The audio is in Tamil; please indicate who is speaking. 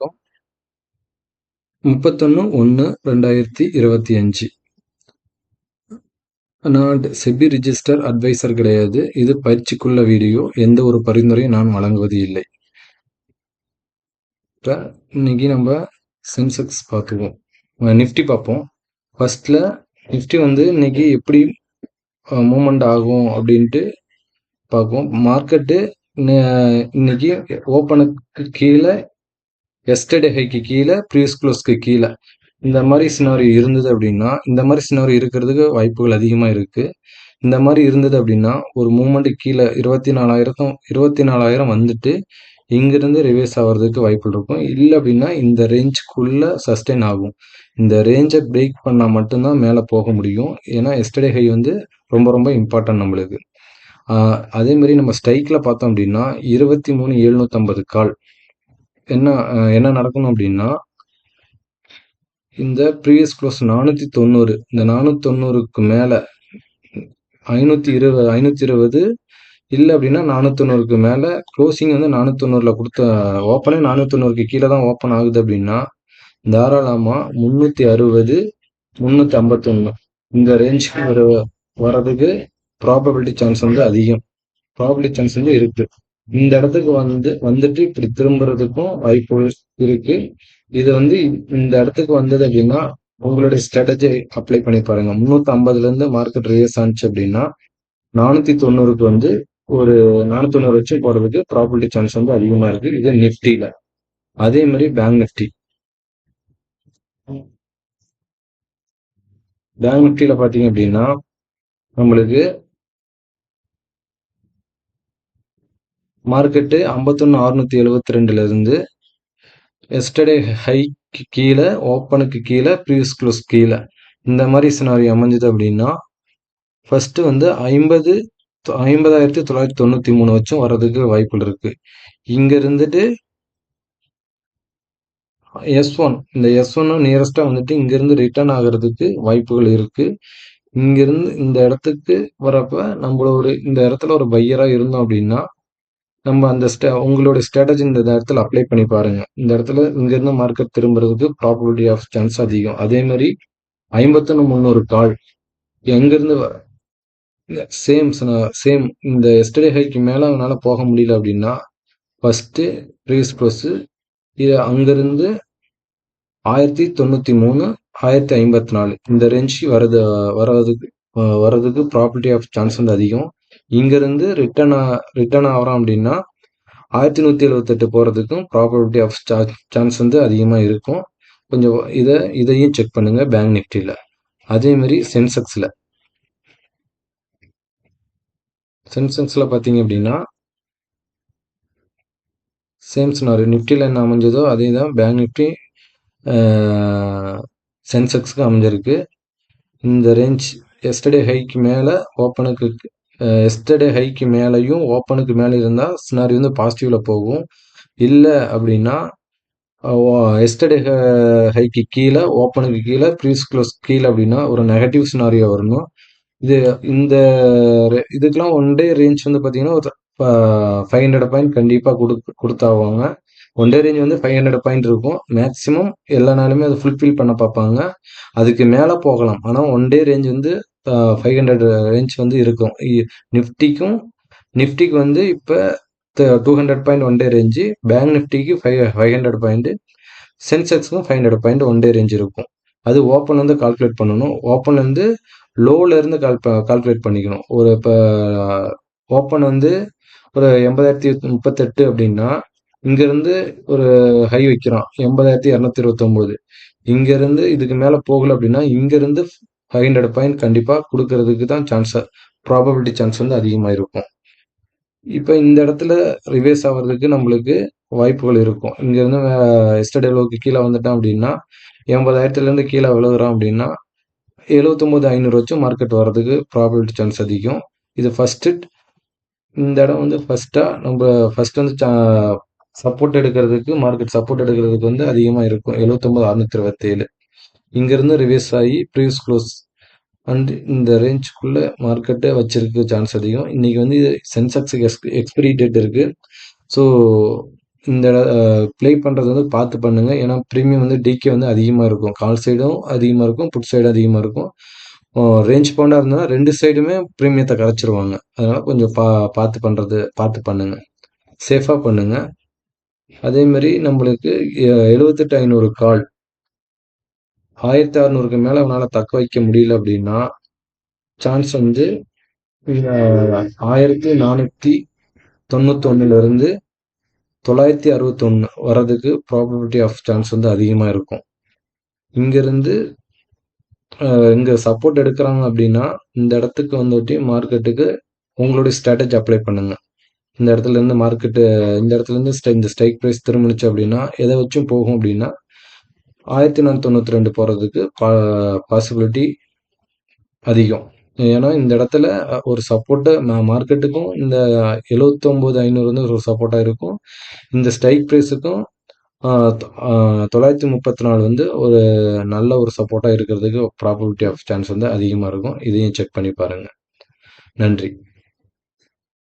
Speaker 1: வணக்கம். முப்பத்தொன்று ஒன்று ரெண்டாயிரத்தி இருபத்தி அஞ்சு. நான் செபி ரிஜிஸ்டர் அட்வைசர் கிடையாது. இது பயிற்சிக்குள்ள வீடியோ. எந்த ஒரு பரிந்துரையும் நான் வழங்குவது இல்லை. இன்னைக்கு நம்ம சென்செக்ஸ் பார்த்துக்குவோம் நிஃப்டி பார்ப்போம். ஃபர்ஸ்ட்ல நிஃப்டி வந்து இன்னைக்கு எப்படி மூமெண்ட் ஆகும் அப்படின்ட்டு பார்ப்போம். மார்க்கெட்டு இன்னைக்கு ஓப்பனுக்கு கீழே எஸ்டர்டே ஹைக்கு கீழே ப்ரீஸ் க்ளோஸ்க்கு கீழே. இந்த மாதிரி சினாரியோ இருந்தது அப்படின்னா இந்த மாதிரி சினாரியோ இருக்கிறதுக்கு வாய்ப்புகள் அதிகமாக இருக்குது இந்த மாதிரி இருந்தது அப்படின்னா ஒரு மூமெண்ட்டுக்கு கீழே இருபத்தி நாலாயிரத்தும் இருபத்தி நாலாயிரம் வந்துட்டு இங்கிருந்து ரிவேஸ் ஆகிறதுக்கு வாய்ப்புகள் இருக்கும். இல்லை அப்படின்னா இந்த ரேஞ்சுக்குள்ளே சஸ்டெயின் ஆகும். இந்த ரேஞ்சை பிரேக் பண்ணால் மட்டும்தான் மேலே போக முடியும். ஏன்னா எஸ்டர்டே ஹை வந்து ரொம்ப ரொம்ப இம்பார்ட்டன்ட் நம்மளுக்கு. அதே மாதிரி நம்ம ஸ்ட்ரைக்கில் பார்த்தோம் அப்படின்னா இருபத்தி மூணு எழுநூற்றம்பது கால். என்ன என்ன நடக்கணும் அப்படின்னா இந்த ப்ரீவியஸ் க்ளோஸ் நானூற்றி தொண்ணூறு இந்த நானூற்றி தொண்ணூறுக்கு மேலே ஐநூற்றி இருபது ஐநூற்றி இருபது இல்லை அப்படின்னா நானூற்றொண்ணூறுக்கு மேலே க்ளோசிங் வந்து நானூற்றொண்ணூறில் கொடுத்த ஓப்பனே நானூற்றொண்ணூறுக்கு கீழே தான் ஓப்பன் ஆகுது அப்படின்னா தாராளமாக முந்நூற்றி அறுபது முந்நூற்றி ஐம்பத்தொன்று இந்த ரேஞ்சுக்கு வர வர்றதுக்கு ப்ராபபிலிட்டி சான்ஸ் வந்து அதிகம். ப்ராபபிலிட்டி சான்ஸ் வந்து இருக்குது இந்த இடத்துக்கு வந்து வந்துட்டு இப்படி திரும்புறதுக்கும் வாய்ப்பு இருக்கு. இது வந்து இந்த இடத்துக்கு வந்தது அப்படின்னா உங்களுடைய ஸ்ட்ராட்டஜி அப்ளை பண்ணி பாருங்க. முன்னூத்தி ஐம்பதுல இருந்து மார்க்கெட் ரேஸ் ஆனிச்சு அப்படின்னா நானூத்தி தொண்ணூறுக்கு வந்து ஒரு நானூத்தி தொண்ணூறு வச்சு போறதுக்கு ப்ராபர்ட்டி சான்ஸ் வந்து அதிகமா இருக்கு. இது நிப்டியில. அதே மாதிரி பேங்க் நிப்டி பேங்க் நிப்டியில பாத்தீங்க அப்படின்னா நம்மளுக்கு மார்க்கெட்டு ஐம்பத்தொன்று அறுநூத்தி எழுபத்தி ரெண்டுல இருந்து எஸ்டர்டே ஹைக்கு கீழே ஓப்பனுக்கு கீழே ப்ரீவியஸ் க்ளோஸ் கீழே. இந்த மாதிரி சினாரி அமைஞ்சது அப்படின்னா ஃபர்ஸ்ட் வந்து ஐம்பது ஐம்பதாயிரத்தி தொள்ளாயிரத்தி தொண்ணூத்தி மூணு வச்சும் வர்றதுக்கு வாய்ப்புகள் இருக்கு. இங்க இருந்துட்டு எஸ் ஒன் இந்த எஸ் ஒன்னும் நியரஸ்டா வந்துட்டு இங்க இருந்து ரிட்டர்ன் ஆகிறதுக்கு வாய்ப்புகள் இருக்கு. இங்கேருந்து இந்த இடத்துக்கு வரப்ப நம்மள ஒரு இந்த இடத்துல ஒரு பையரா இருந்தோம் அப்படின்னா நம்ம அந்த ஸ்டே உங்களோட ஸ்ட்ராட்டஜி இந்த இடத்துல அப்ளை பண்ணி பாருங்க. இந்த இடத்துல இங்கிருந்து மார்க்கெட் திரும்புறதுக்கு ப்ராபபிலிட்டி ஆஃப் சான்ஸ் அதிகம். அதே மாதிரி ஐம்பத்தொன்னு முந்நூறு கால் எங்கிருந்து சேம் சேம் இந்த எஸ்டர்டே ஹைக்கு மேலே அவனால போக முடியல அப்படின்னா ஃபர்ஸ்ட் ப்ரீஸ் ப்ளஸ் இது அங்கிருந்து ஆயிரத்தி தொண்ணூத்தி மூணு ஆயிரத்தி ஐம்பத்தி நாலு. இந்த ரேஞ்ச் வரது வர்றதுக்கு வர்றதுக்கு ப்ராபர்ட்டி ஆஃப் சான்ஸ் வந்து அதிகம். இங்கிருந்து ரிட்டர்ன் ரிட்டர்ன் ஆகிறோம் அப்படின்னா ஆயிரத்தி நூற்றி எழுபத்தெட்டு போகிறதுக்கும் ப்ராபபிலிட்டி ஆஃப் சான்ஸ் வந்து அதிகமாக இருக்கும். கொஞ்சம் இதை இதையும் செக் பண்ணுங்க பேங்க் நிஃப்டியில் அதே மாதிரி சென்செக்ஸில் சென்செக்ஸில் பார்த்தீங்க அப்படின்னா சேம் சொன்னார் நிஃப்டியில் என்ன அமைஞ்சதோ அதே தான் பேங்க் நிஃப்டி சென்செக்ஸுக்கு அமைஞ்சிருக்கு. இந்த ரேஞ்ச் எஸ்டர்டே ஹைக்கு மேலே ஓப்பனுக்கு எஸ்டர்டே ஹைக்கு மேலேயும் ஓப்பனுக்கு மேலே இருந்தால் சினாரி வந்து பாசிட்டிவில் போகும். இல்லை அப்படின்னா எஸ்டர்டே ஹைக்கு கீழே ஓப்பனுக்கு கீழே ப்ரீஸ் க்ளோஸ் கீழே அப்படின்னா ஒரு நெகட்டிவ் சினாரியோ வரணும். இது இந்த இதுக்கெலாம் ஒன் டே ரேஞ்ச் வந்து பார்த்தீங்கன்னா ஒரு ஃபைவ் ஹண்ட்ரட் பாயிண்ட் கண்டிப்பாக கொடு கொடுத்தாவாங்க. ஒன் டே ரேஞ்ச் வந்து ஃபைவ் ஹண்ட்ரட் பாயிண்ட் இருக்கும். மேக்ஸிமம் எல்லா நாளுமே அதை ஃபுல்ஃபில் பண்ண பார்ப்பாங்க. அதுக்கு மேலே போகலாம். ஆனால் ஒன் டே ரேஞ்ச் வந்து ஃபைவ் ஹண்ட்ரட் ரேஞ்ச் வந்து இருக்கும். நிஃப்டிக்கும் நிஃப்டிக்கு வந்து இப்போ two hundred point one day range bank நிஃப்டிக்கு five five hundred point சென்செக்ஸுக்கும் five hundred point one day range இருக்கும். அது ஓப்பன் வந்து கால்குலேட் பண்ணணும். ஓப்பன் வந்து லோவிலேருந்து இருந்து கால் கால்குலேட் பண்ணிக்கணும். ஒரு இப்போ ஓப்பன் வந்து ஒரு எண்பதாயிரத்தி முப்பத்தெட்டு அப்படின்னா இங்கேருந்து ஒரு ஹை வைக்கிறோம் எண்பதாயிரத்தி இரநூத்தி இருபத்தொம்போது. இங்கேருந்து இதுக்கு மேலே போகல அப்படின்னா இங்கேருந்து ஃபைவ் ஹண்ட்ரட் பாயிண்ட் கண்டிப்பாக கொடுக்கறதுக்கு தான் சான்ஸ் ப்ராபபிலிட்டி சான்ஸ் வந்து அதிகமாக இருக்கும் இப்போ இந்த இடத்துல ரிவேஸ் ஆகிறதுக்கு நம்மளுக்கு வாய்ப்புகள் இருக்கும். இங்கேருந்து எஸ்டர்டே லோக்கு கீழே வந்துட்டோம் அப்படின்னா எண்பதாயிரத்துலேருந்து கீழே விழுகிறான் அப்படின்னா எழுபத்தொம்போது ஐநூறு வச்சும் மார்க்கெட் வர்றதுக்கு ப்ராபபிலிட்டி சான்ஸ் அதிகம். இது ஃபஸ்ட்டு இந்த இடம் வந்து ஃபஸ்ட்டாக நம்ம ஃபஸ்ட் வந்து சப்போர்ட் எடுக்கிறதுக்கு மார்க்கெட் சப்போர்ட் எடுக்கிறதுக்கு வந்து அதிகமாக இருக்கும் எழுபத்தொம்போது அறுநூத்தி இருபத்தேழு. இங்கேருந்து ரிவேஸ் ஆகி ப்ரீவியஸ் க்ளோஸ் அண்ட் இந்த ரேஞ்சுக்குள்ளே மார்க்கெட்டை வச்சிருக்க சான்ஸ் அதிகம். இன்னைக்கு வந்து சென்செக்ஸுக்கு எக்ஸ் எக்ஸ்பிரி டேட் இருக்குது ஸோ இந்த ப்ளே பண்ணுறது வந்து பார்த்து பண்ணுங்கள் ஏன்னா ப்ரீமியம் வந்து டிகே வந்து அதிகமாக இருக்கும். கால் சைடும் அதிகமாக இருக்கும். புட் சைடும் அதிகமாக இருக்கும். ரேஞ்ச் பவுண்டாக இருந்தால் ரெண்டு சைடுமே ப்ரீமியத்தை கரைச்சிருவாங்க. அதனால் கொஞ்சம் பா பார்த்து பண்ணுறது பார்த்து பண்ணுங்கள் சேஃபாக பண்ணுங்கள் அதேமாரி நம்மளுக்கு எழுபத்தெட்டு ஐநூறு கால் ஆயிரத்தி அறநூறுக்கு மேலே அவனால் தக்க வைக்க முடியல அப்படின்னா சான்ஸ் வந்து ஆயிரத்தி நானூற்றி தொண்ணூத்தொன்னுலேருந்து தொள்ளாயிரத்தி அறுபத்தொன்று வர்றதுக்கு ப்ராபபிலிட்டி ஆஃப் சான்ஸ் வந்து அதிகமாக இருக்கும். இங்கேருந்து இங்கே சப்போர்ட் எடுக்கிறாங்க அப்படின்னா இந்த இடத்துக்கு வந்துட்டு மார்க்கெட்டுக்கு உங்களுடைய ஸ்ட்ராட்டஜி அப்ளை பண்ணுங்கள் இந்த இடத்துல இருந்து மார்க்கெட்டு இந்த இடத்துல இருந்து இந்த ஸ்ட்ரைக் ப்ரைஸ் திரும்பிச்சு அப்படின்னா எதை வச்சும் போகும் அப்படின்னா ஆயிரத்தி நானூற்றி தொண்ணூற்றி ரெண்டு போகிறதுக்கு பா பாசிபிலிட்டி அதிகம். ஏன்னா இந்த இடத்துல ஒரு சப்போர்ட்டை மார்க்கெட்டுக்கும் இந்த எழுவத்தொம்போது ஐநூறு வந்து ஒரு சப்போர்ட்டாக இருக்கும். இந்த ஸ்ட்ரைக் ப்ரைஸுக்கும் தொள்ளாயிரத்தி முப்பத்தி நாலு வந்து ஒரு நல்ல ஒரு சப்போர்ட்டாக இருக்கிறதுக்கு ப்ராபபிலிட்டி ஆஃப் சான்ஸ் வந்து அதிகமாக இருக்கும். இதையும் செக் பண்ணி பாருங்கள் நன்றி.